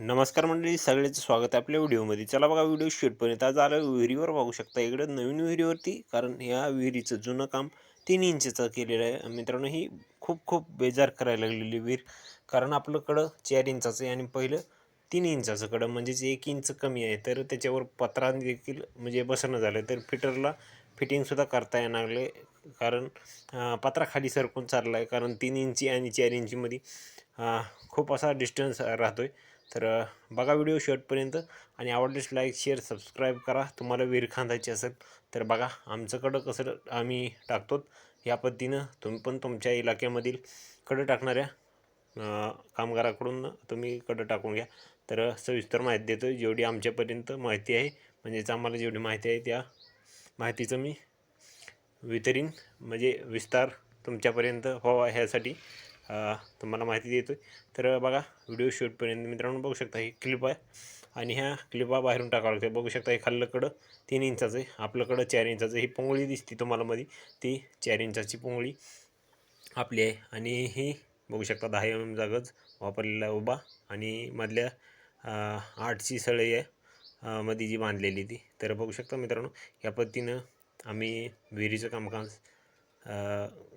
नमस्कार मंडळी सगळ्याचं स्वागत आहे आपल्या व्हिडिओमध्ये. चला बघा व्हिडिओ शेटपर्यंत आज आलं विहिरीवर बघू शकता. इकडं नवीन विहिरीवरती कारण या विहिरीचं जुनं काम तीन इंचचं केलेलं आहे. मित्रांनो ही खूप खूप बेजार करायला लागलेली विहीर. कारण आपलंकडं चार इंचाचं आहे आणि पहिलं तीन इंचाचं कडं. म्हणजेच एक इंच कमी आहे. तर त्याच्यावर पत्रा देखील म्हणजे बसणं झालं. तर फिटरला फिटिंगसुद्धा करता येणार लागले कारण पत्रा खाली सरकून चालला आहे कारण तीन इंची आणि चार इंचीमध्ये खूप असा डिस्टन्स राहतो आहे तर बघा व्हिडिओ शेवटपर्यंत आणि आवडल्यास लाईक शेअर सबस्क्राईब करा. तुम्हाला विहीर खांदायची असेल तर बघा आमच्याकडं कसं आम्ही टाकतो या पद्धतीनं तुम्ही पण तुमच्या इलाक्यामधील कडं टाकणाऱ्या कामगाराकडून तुम्ही कडं टाकून घ्या. तर सविस्तर माहिती देतो जेवढी आमच्यापर्यंत माहिती आहे म्हणजेच आम्हाला जेवढी माहिती आहे त्या माहितीचं मी वितरीन. म्हणजे विस्तार तुमच्यापर्यंत व्हावा ह्यासाठी तुम्हाला माहिती देतो तर बघा व्हिडिओ शूटपर्यंत मित्रांनो बघू शकता ही क्लिप आहे. आणि ह्या क्लिपा बाहेरून टाकावं लागते बघू शकता हे खाल्लंकडं तीन इंचाचं आहे. आपल्याकडं चार इंचाचं ही पोंगळी दिसते तुम्हाला मध्ये ती चार इंचाची पोंगळी आपली आहे. आणि ही बघू शकता दहा एम जागच वापरलेला उभा. आणि मधल्या आठची सळई आहे. मध्ये जी बांधलेली ती. तर बघू शकता मित्रांनो या पद्धतीनं आम्ही विहिरीचं कामकाज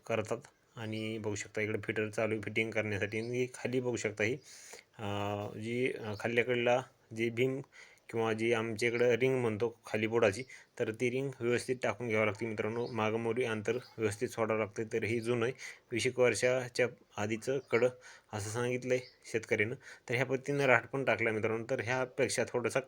करतात. आणि बघू शकता इकडे फिटर चालू फिटिंग करण्यासाठी. आणि खाली बघू शकता ही जी खाल्ल्याकडला जी भीम किंवा जी आमच्या इकडं रिंग म्हणतो खाली बोर्डाची तर ती रिंग व्यवस्थित टाकून घ्यावं लागते मित्रांनो. मागमोरी अंतर व्यवस्थित सोडावं लागते तर ही जुनं आहे. वीस एक वर्षाच्या आधीचं कडं असं सांगितलं आहे शेतकऱ्यानं. तर ह्या पद्धतीनं राठ पण टाकला मित्रांनो. तर ह्यापेक्षा थोडासा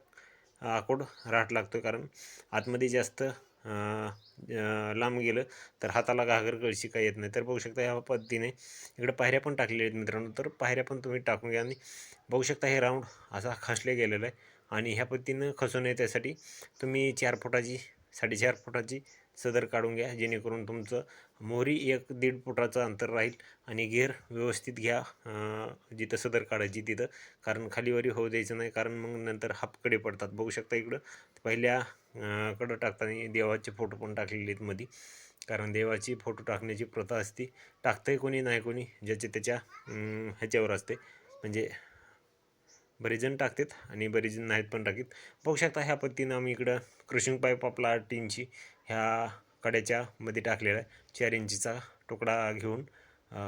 आकोड राहट लागतो कारण आतमध्ये जास्त लांब गेलं तर हाताला घागर कळशी काय येत नाही. तर बघू शकता ह्या पद्धतीने इकडे पायऱ्या पण टाकलेल्या आहेत मित्रांनो. तर पायऱ्या पण तुम्ही टाकून घ्या आणि बघू शकता हे राऊंड असा खसले गेलेला आहे. आणि ह्या पद्धतीनं खसून नये त्यासाठी तुम्ही चार फुटाची साडेचार फुटाची सदर काढून घ्या जेणेकरून तुमचं मोहरी एक दीड फुटाचं अंतर राहील आणि घेर व्यवस्थित घ्या जिथं सदर काढायची तिथं. कारण खालीवरी होऊ द्यायचं नाही कारण मग नंतर हापकडे पडतात. बघू शकता इकडं पहिल्या कडं टाकताना देवाचे फोटो पण टाकलेले आहेत मध्ये कारण देवाची फोटो टाकण्याची प्रथा असते. टाकतंय कोणी नाही कोणी ज्याचे त्याच्या ह्याच्यावर असते. म्हणजे बरेच जण टाकतात आणि बरेच जण नाहीत पण टाकीत बघू शकता ह्या पद्धतीनं आम्ही इकडं क्रशिंग पाईप आपला आठ इंची ह्या कड्याच्या मध्ये टाकलेला आहे. चार इंचीचा तुकडा घेऊन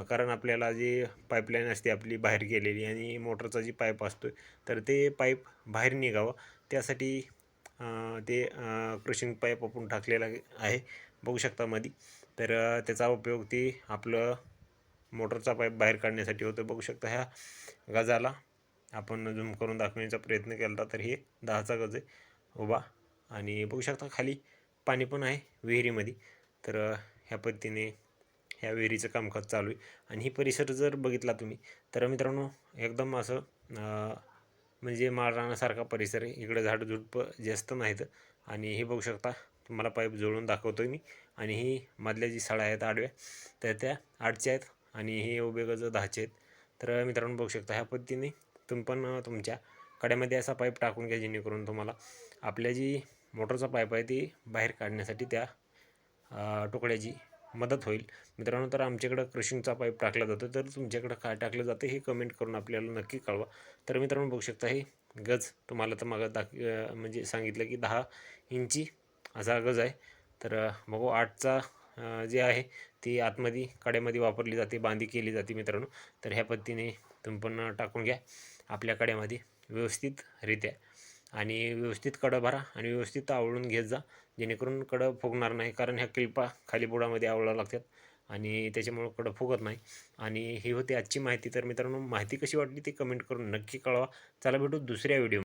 कारण आपल्याला जी पाईपलाईन असते आपली बाहेर गेलेली आणि मोटरचा जी पाईप असतो तर ते पाईप बाहेर निघावं. त्यासाठी ते क्रशिंग पाईप आपण टाकलेला आहे. बघू शकता मध्ये तर त्याचा उपयोग ते आपलं मोटरचा पाईप बाहेर काढण्यासाठी होतो. बघू शकता ह्या गजाला. आपण झूम करून दाखवण्याचा प्रयत्न केला तर हे दहाचा गज आहे. उभा. आणि बघू शकता खाली पाणी पण आहे विहिरीमध्ये. तर ह्या पद्धतीने ह्या विहिरीचं कामकाज चालू आहे. आणि ही परिसर जर बघितला तुम्ही तर मित्रांनो एकदम असं म्हणजे माळरानासारखा परिसर आहे. इकडे झाडझुडपं जास्त नाहीत. आणि हे बघू शकता तुम्हाला पाईप जोडून दाखवतो मी. आणि ही मधल्या जी सळ्या आहेत आडव्या तर त्या आठच्या आहेत. आणि हे उभे गज दहाचे आहेत. तर मित्रांनो बघू शकता ह्या पद्धतीने तुम्ही पण तुमच्या कड्यामध्ये असा पाईप टाकून घ्या जेणेकरून तुम्हाला आपल्या जी मोटरचा पाईप आहे ती बाहेर काढण्यासाठी त्या तुकड्याची मदत होईल. मित्रांनो तर आमच्याकडं क्रशिंगचा पाईप टाकला जातो. तर तुमच्याकडं काय टाकलं जातं हे कमेंट करून आपल्याला नक्की कळवा. तर मित्रांनो बघू शकता हे गज तुम्हाला तर मागं दाख म्हणजे सांगितलं की दहा इंची असा गज आहे. तर बघू आठचा जे आहे ती आतमध्ये कड्यामध्ये वापरली जाते बांधी केली जाते मित्रांनो. तर ह्या पद्धतीने तुम्ही पण टाकून घ्या. आपल्या कड्यामध्ये व्यवस्थितरित्या. आणि व्यवस्थित कडं भरा आणि व्यवस्थित आवळून घेत जा. जेणेकरून कडं फुगणार नाही. कारण ह्या क्लिपा खाली बुडामध्ये आवळावं लागतात. आणि त्याच्यामुळं कडं फुगत नाही. आणि ही होती आजची माहिती. तर मित्रांनो माहिती कशी वाटली ती कमेंट करून नक्की कळवा. चला भेटू दुसऱ्या व्हिडिओ